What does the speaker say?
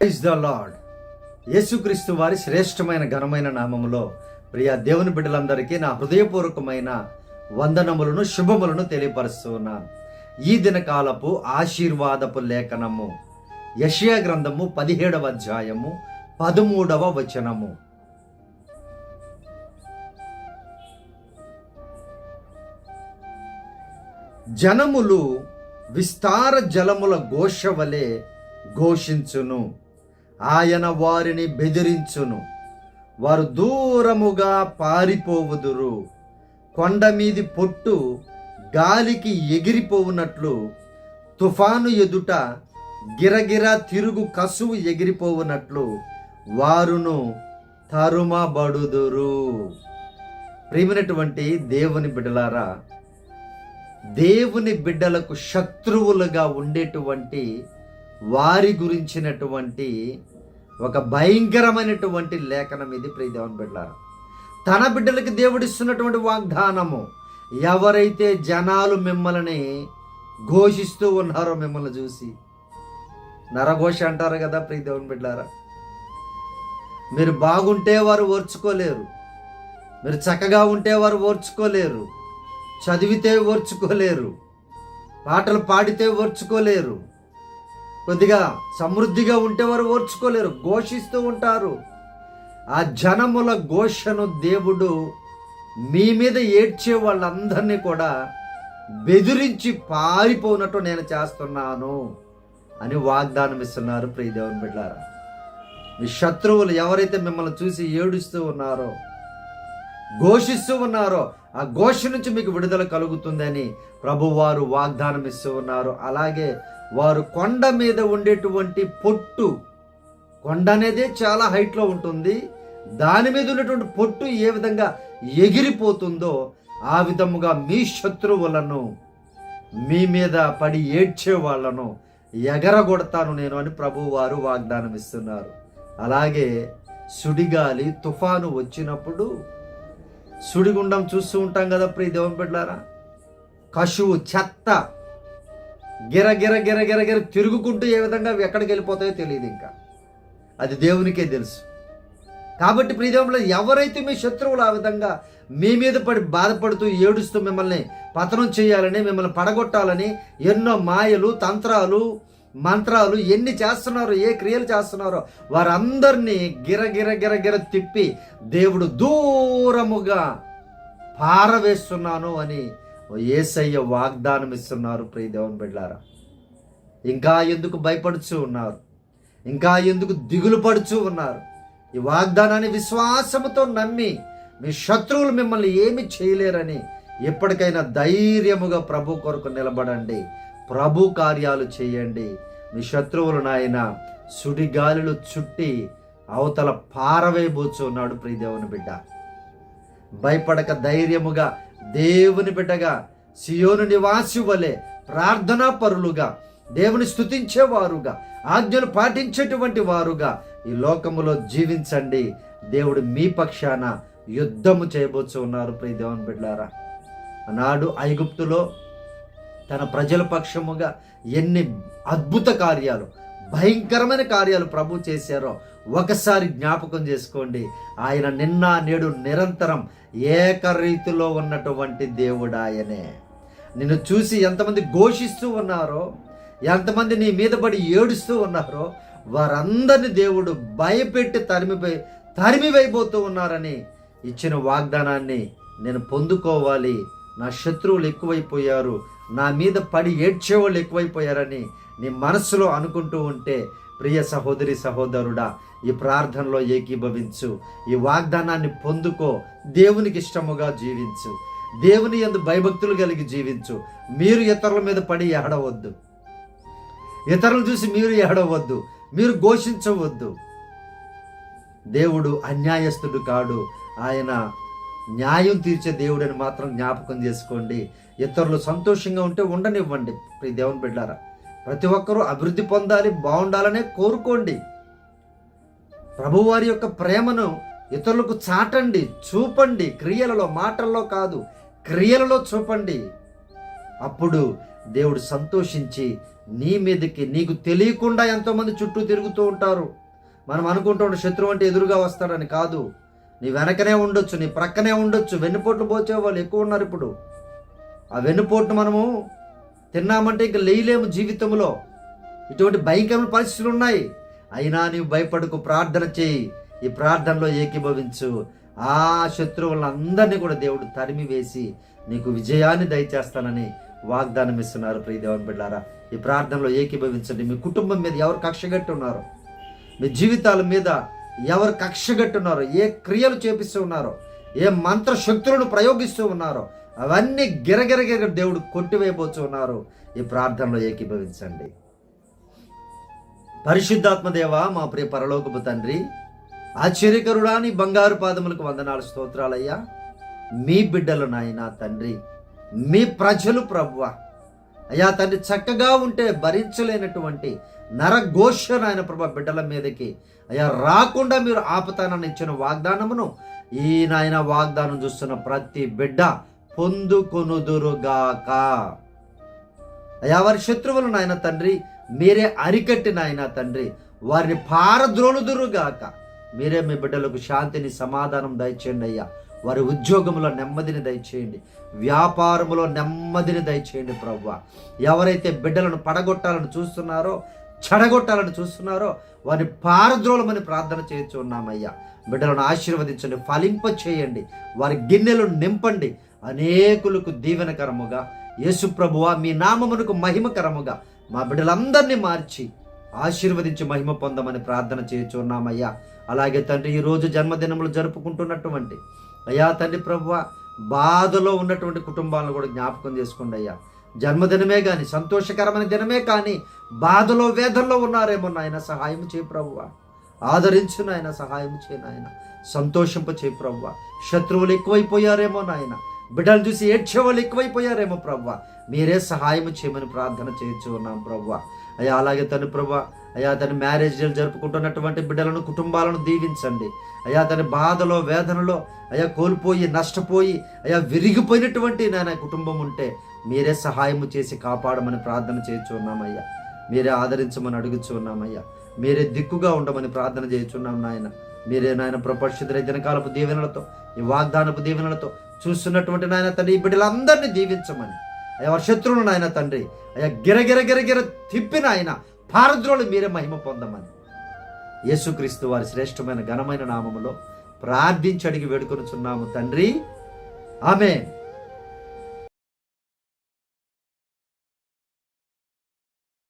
Praise the lord యేసుక్రీస్తు వారి శ్రేష్టమైన ఘనమైన నామములో ప్రియ దేవుని బిడ్డలందరికీ నా హృదయపూర్వకమైన వందనములను శుభములను తెలియపరుస్తున్నాను ఈ దినకాలపు ఆశీర్వాదపు లేఖనము యషయా గ్రంథము పదిహేడవ అధ్యాయము పదమూడవ వచనము. జనములు విస్తార జలముల ఘోష వలె ఘోషించును. ఆయన వారిని బెదిరించును. వారు దూరముగా పారిపోవుదురు. కొండ మీది పొట్టు గాలికి ఎగిరిపోవునట్లు తుఫాను ఎదుట గిరగిర తిరుగు కసువు ఎగిరిపోవునట్లు వారును తరుమబడుదురు. ప్రియమైనటువంటి దేవుని బిడ్డలారా దేవుని బిడ్డలకు శత్రువులుగా ఉండేటువంటి వారి గురించినటువంటి ఒక భయంకరమైనటువంటి లేఖనం ఇది ప్రియదేవన్ బిడ్డారు తన బిడ్డలకి దేవుడిస్తున్నటువంటి వాగ్దానము ఎవరైతే జనాలు మిమ్మల్ని ఘోషిస్తూ ఉన్నారో మిమ్మల్ని చూసి. నరఘోష అంటారు కదా ప్రియదేవుని బిడ్డారా మీరు బాగుంటే వారు ఓర్చుకోలేరు. మీరు చక్కగా ఉంటే వారు ఓర్చుకోలేరు. చదివితే ఓర్చుకోలేరు. పాటలు పాడితే ఓర్చుకోలేరు. కొద్దిగా సమృద్ధిగా ఉంటే వారు ఓర్చుకోలేరు ఘోషిస్తూ ఉంటారు. ఆ జనముల ఘోషను దేవుడు మీ మీద ఏడ్చే వాళ్ళందరినీ కూడా బెదిరించి పారిపోనట్టు నేను చేస్తున్నాను అని వాగ్దానం ఇస్తున్నారు ప్రియదేవుని బిడ్డారా. మీ శత్రువులు ఎవరైతే మిమ్మల్ని చూసి ఏడుస్తూ ఉన్నారో ఘోషిస్తూ ఉన్నారో ఆ ఘోష నుంచి మీకు విడుదల కలుగుతుందని ప్రభువారు వాగ్దానం ఇస్తూ ఉన్నారు. అలాగే వారు కొండ మీద ఉండేటువంటి పొట్టు కొండ అనేది చాలా హైట్లో ఉంటుంది. దాని మీద ఉన్నటువంటి పొట్టు ఏ విధంగా ఎగిరిపోతుందో ఆ విధముగా మీ శత్రువులను మీ మీద పడి ఏడ్చే వాళ్ళను ఎగరగొడతాను నేను అని ప్రభువు వారు వాగ్దానం ఇస్తున్నారు. అలాగే సుడిగాలి తుఫాను వచ్చినప్పుడు సుడిగుండం చూస్తూ ఉంటాం కదా ప్రియ దేవం బిడ్డారా కషువు చెత్త గిర గిర గిర గిర గిర తిరుగుకుంటూ ఏ విధంగా ఎక్కడికి వెళ్ళిపోతాయో తెలియదు ఇంకా. అది దేవునికే తెలుసు. కాబట్టి ప్రియదేవంలో ఎవరైతే మీ శత్రువులు ఆ విధంగా మీ మీద పడి బాధపడుతూ ఏడుస్తూ మిమ్మల్ని పతనం చేయాలని మిమ్మల్ని పడగొట్టాలని ఎన్నో మాయలు తంత్రాలు మంత్రాలు ఎన్ని చేస్తున్నారో ఏ క్రియలు చేస్తున్నారో వారందరినీ గిర గిర గిర తిప్పి దేవుడు దూరముగా పారవేస్తున్నాను అని ఏసయ్య వాగ్దానం ఇస్తున్నారు ప్రియ దేవుని బిడ్డారా ఇంకా ఎందుకు భయపడుచు ఉన్నారు? ఇంకా ఎందుకు దిగులు పడుచు ఉన్నారు? ఈ వాగ్దానాన్ని విశ్వాసముతో నమ్మి మీ శత్రువులు మిమ్మల్ని ఏమి చేయలేరని ఎప్పటికైనా ధైర్యముగా ప్రభు కొరకు నిలబడండి. ప్రభు కార్యాలు చేయండి. మీ శత్రువులు నాయన సుడిగాలులు చుట్టి అవతల పారవేయబోచున్నాడు ప్రియదేవుని బిడ్డ. భయపడక ధైర్యముగా దేవుని బిడ్డగా సియోను నివాసి వలె ప్రార్థనా పరులుగా దేవుని స్తుతించేవారుగా ఆజ్ఞలు పాటించేటువంటి వారుగా ఈ లోకములో జీవించండి. దేవుడు మీ పక్షాన యుద్ధము చేయబోచు ఉన్నారు ప్రియ దేవుని బిడ్డారా ఆనాడు ఐగుప్తులో తన ప్రజల పక్షముగా ఎన్ని అద్భుత కార్యాలు భయంకరమైన కార్యాలు ప్రభు చేశారో ఒకసారి జ్ఞాపకం చేసుకోండి. ఆయన నిన్న నేడు నిరంతరం ఏకరీతిలో ఉన్నటువంటి దేవుడు ఆయనే నిన్ను చూసి ఎంతమంది ఘోషిస్తూ ఉన్నారో ఎంతమంది నీ మీద పడి ఏడుస్తూ ఉన్నారో వారందరిని దేవుడు భయపెట్టి తరిమిపోయి తరిమివైపోతూ ఉన్నారని ఇచ్చిన వాగ్దానాన్ని నేను పొందుకోవాలి. నా శత్రువులు ఎక్కువైపోయారు. నా మీద పడి ఏడ్చేవాళ్ళు ఎక్కువైపోయారని నీ మనస్సులో అనుకుంటూ ఉంటే ప్రియ సహోదరి సహోదరుడా ఈ ప్రార్థనలో ఏకీభవించు. ఈ వాగ్దానాన్ని పొందుకో. దేవునికి ఇష్టముగా జీవించు. దేవుని ఎందు భయభక్తులు కలిగి జీవించు. మీరు ఇతరుల మీద పడి ఏడవద్దు. ఇతరులు చూసి మీరు ఏడవద్దు. మీరు ఘోషించవద్దు. దేవుడు అన్యాయస్తుడు కాడు. ఆయన న్యాయం తీర్చే దేవుడని మాత్రం జ్ఞాపకం చేసుకోండి. ఇతరులు సంతోషంగా ఉంటే ఉండనివ్వండి. ప్రియ దేవుని బిడ్డారా ప్రతి ఒక్కరూ అభివృద్ధి పొందాలి బాగుండాలనే కోరుకోండి. ప్రభువారి యొక్క ప్రేమను ఇతరులకు చాటండి చూపండి. క్రియలలో మాటల్లో కాదు క్రియలలో చూపండి. అప్పుడు దేవుడు సంతోషించి నీ మీదకి నీకు తెలియకుండా ఎంతోమంది చుట్టూ తిరుగుతూ ఉంటారు. మనం అనుకుంటూ శత్రువు అంటే ఎదురుగా వస్తాడని కాదు. నీ వెనకనే ఉండొచ్చు నీ ప్రక్కనే ఉండొచ్చు. వెన్నుపోట్లు పోచే వాళ్ళు ఎక్కువ ఉన్నారు ఇప్పుడు. ఆ వెన్నుపోట్లు మనము తిన్నామంటే ఇంకా లేయలేము జీవితంలో. ఇటువంటి భయంకరమైన పరిస్థితులు ఉన్నాయి. అయినా నీవు భయపడకు ప్రార్థన చేయి. ఈ ప్రార్థనలో ఏకీభవించు. ఆ శత్రువులందరినీ కూడా దేవుడు తరిమి వేసి నీకు విజయాన్ని దయచేస్తానని వాగ్దానం ఇస్తున్నారు ప్రియదేవన్ బిడ్డారా. ఈ ప్రార్థనలో ఏకీభవించండి. మీ కుటుంబం మీద ఎవరు కక్షగట్టి ఉన్నారో? మీ జీవితాల మీద ఎవరు కక్షగట్టున్నారో ఏ క్రియలు చేపిస్తూ ఉన్నారో ఏ మంత్ర శక్తులను ప్రయోగిస్తూ ఉన్నారో అవన్నీ గిరగిరగిర దేవుడు కొట్టివేయబోతూ ఉన్నారు. ఈ ప్రార్థనలో ఏకీభవించండి. పరిశుద్ధాత్మ దేవ మా ప్రియ పరలోకపు తండ్రి ఆశ్చర్యకరుడా నీ బంగారు పాదములకు వందనాలు స్తోత్రాలయ్యా. మీ బిడ్డలు నాయన తండ్రి మీ ప్రజలు ప్రభువా. అయ్యా తండ్రి చక్కగా ఉంటే భరించలేనటువంటి నరఘోష నాయన ప్రభా బిడ్డల మీదకి. అయ్యా రాకుండా మీరు ఆపుతానని ఇచ్చిన వాగ్దానమును ఈ నాయన వాగ్దానం చూస్తున్న ప్రతి బిడ్డ పొందుకొనుదురుగాక. అయ్యా వారి శత్రువులు నాయన తండ్రి మీరే అరికట్టి నాయన తండ్రి వారిని పారద్రోలుదురుగాక మీరే మీ బిడ్డలకు శాంతిని సమాధానం దయచేయండి అయ్యా. వారి ఉద్యోగంలో నెమ్మదిని దయచేయండి. వ్యాపారములో నెమ్మదిని దయచేయండి ప్రవ్వ ఎవరైతే బిడ్డలను పడగొట్టాలని చూస్తున్నారో చెడగొట్టాలని చూస్తున్నారో వారిని పారద్రోలమని ప్రార్థన చేయొచ్చు ఉన్నామయ్యా. బిడ్డలను ఆశీర్వదించండి ఫలింప చేయండి వారి గిన్నెలను నింపండి. అనేకులకు దీవెనకరముగా యేసుప్రభువ మీ నామమునకు మహిమకరముగా మా బిడ్డలందరినీ మార్చి ఆశీర్వదించి మహిమ పొందమని ప్రార్థన చేయొచ్చు ఉన్నామయ్యా. అలాగే తండ్రి ఈరోజు జన్మదినములు జరుపుకుంటున్నటువంటి అయ్యా తండ్రి ప్రభువ బాధలో ఉన్నటువంటి కుటుంబాలను కూడా జ్ఞాపకం చేసుకోండి అయ్యా. జన్మదినమే కానీ సంతోషకరమైన దినమే కానీ బాధలో వేదనలో ఉన్నారేమో నాయన సహాయం చేయి ప్రభువ. ఆదరించు నాయన సహాయం చేయి నాయన. సంతోషింప చేయి ప్రభువ. శత్రువులు ఎక్కువైపోయారేమో నాయన. బిడ్డలు చూసి ఏడ్చే వాళ్ళు ఎక్కువైపోయారేమో ప్రవ్వ. మీరే సహాయం చేయమని ప్రార్థన చేయొచ్చు ఉన్నాం ప్రవ్వ. అయ్యా అలాగే తను ప్రభ అయ్యా తన మ్యారేజ్ జరుపుకుంటున్నటువంటి బిడ్డలను కుటుంబాలను దీవించండి. అయ్యా తన బాధలో వేదనలో అయ్యా కోల్పోయి నష్టపోయి అయ్యా విరిగిపోయినటువంటి నాయన కుటుంబం ఉంటే మీరే సహాయము చేసి కాపాడమని ప్రార్థన చేయొచ్చు ఉన్నామయ్యా మీరే ఆదరించమని అడుగుచు ఉన్నామయ్యా మీరే దిక్కుగా ఉండమని ప్రార్థన చేయుచున్నాం నాయన. మీరే నాయన ప్రపక్షితుల దినకాలపు దీవెనలతో ఈ వాగ్దానపు దీవెనలతో చూస్తున్నటువంటి నాయన తండ్రి ఈ బిడ్డలందరినీ దీవించమని. అయ్యా వారి శత్రువులు నాయన తండ్రి అయ్యా గిరగిర గిరగిర తిప్పిన ఆయన పారద్రోలు మీరే మహిమ పొందమని. యేసుక్రీస్తు వారి శ్రేష్టమైన ఘనమైన నామములో ప్రార్థించి అడిగి వేడుకొనుచున్నాము తండ్రి. ఆమె